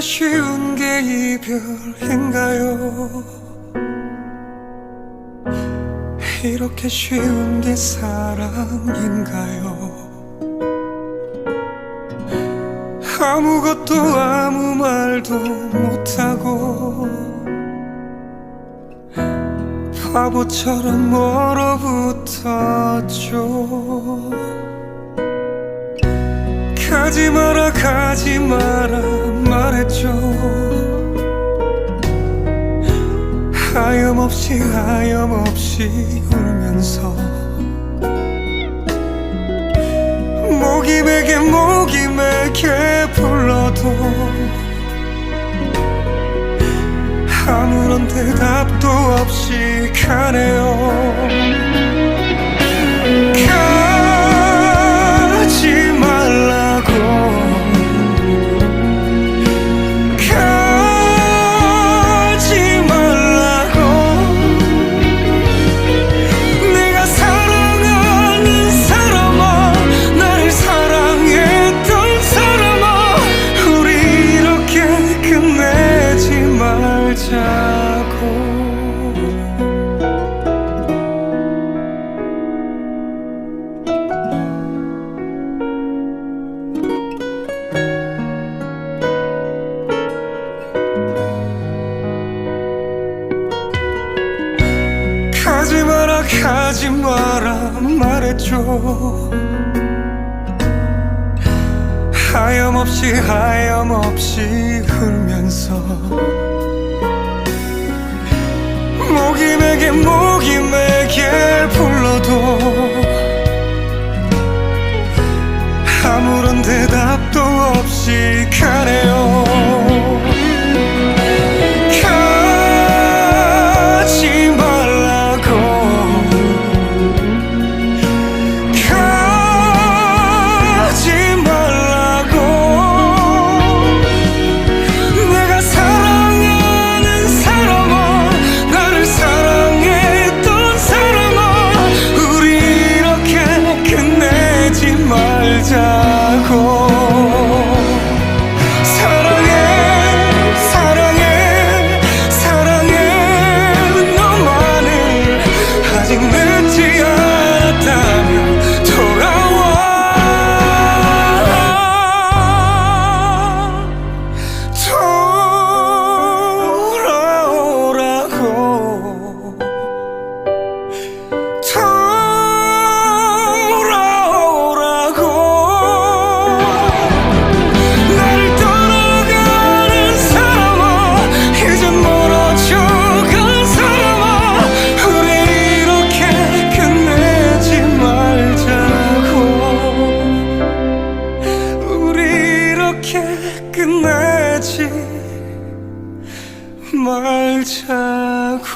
쉬운 게 이별인가요? 이렇게 쉬운 게 사랑인가요? 아무것도 아무 말도 못하고 바보처럼 멀어붙었죠 가지 마라 가지 마라 없이 하염없이 울면서 목임에게 목임에게 불러도 아무런 대답도 없이 가네요 가지 마라 말했죠. 하염없이 하염없이 울면서 목임에게 목임에게 불러도 아무런 대답도 없이 가네요 이렇게 끝내지 말자고